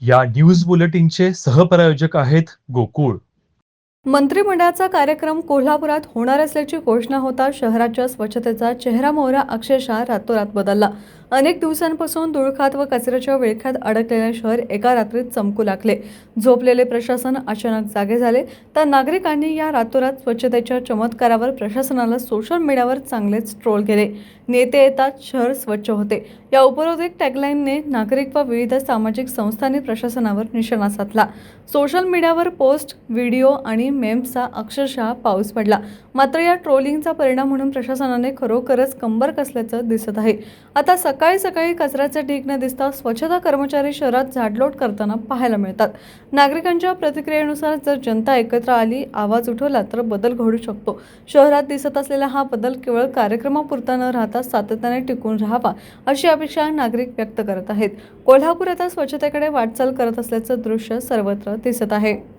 या न्यूज बुलेटिनचे सहप्रायोजक आहेत गोकुळ. मंत्रिमंडळाचा कार्यक्रम कोल्हापुरात होणार असल्याची घोषणा होता शहराच्या स्वच्छतेचा. चेहरा मोहरा अक्षरशः रातोरात बदलला. अनेक दिवसांपासून धुळखात व कचऱ्याच्या विळख्यात अडकलेले शहर एका रात्रीत चमकू लागले. झोपलेले प्रशासन अचानक जागे झाले. तर नागरिकांनी या रातोरात स्वच्छतेच्या चमत्कारावर प्रशासनाला सोशल मीडियावर चांगलेच ट्रोल केले. नेते येतात शहर स्वच्छ होते. या उपरोधिक टॅगलाईनने नागरिक व विविध सामाजिक संस्थांनी प्रशासनावर निशाणा साधला. सोशल मीडियावर पोस्ट व्हिडिओ आणि मेम्सचा अक्षरशः पाऊस पडला. मात्र या ट्रोलिंगचा परिणाम म्हणून प्रशासनाने खरोखरच कंबर कसल्याचं दिसत आहे. आता सकाळी सकाळी कचऱ्याचे ढीग न दिसता स्वच्छता कर्मचारी शहरात झाडलोट करताना पाहायला मिळतात. नागरिकांच्या प्रतिक्रियेनुसार जर जनता एकत्र आली आवाज उठवला तर बदल घडू शकतो. शहरात दिसत असलेला हा बदल केवळ कार्यक्रमापुरता न राहता सातत्याने टिकून राहावा अशी अपेक्षा नागरिक व्यक्त करत आहेत. कोल्हापूर आता स्वच्छतेकडे वाटचाल करत असल्याचं दृश्य सर्वत्र दिसत आहे.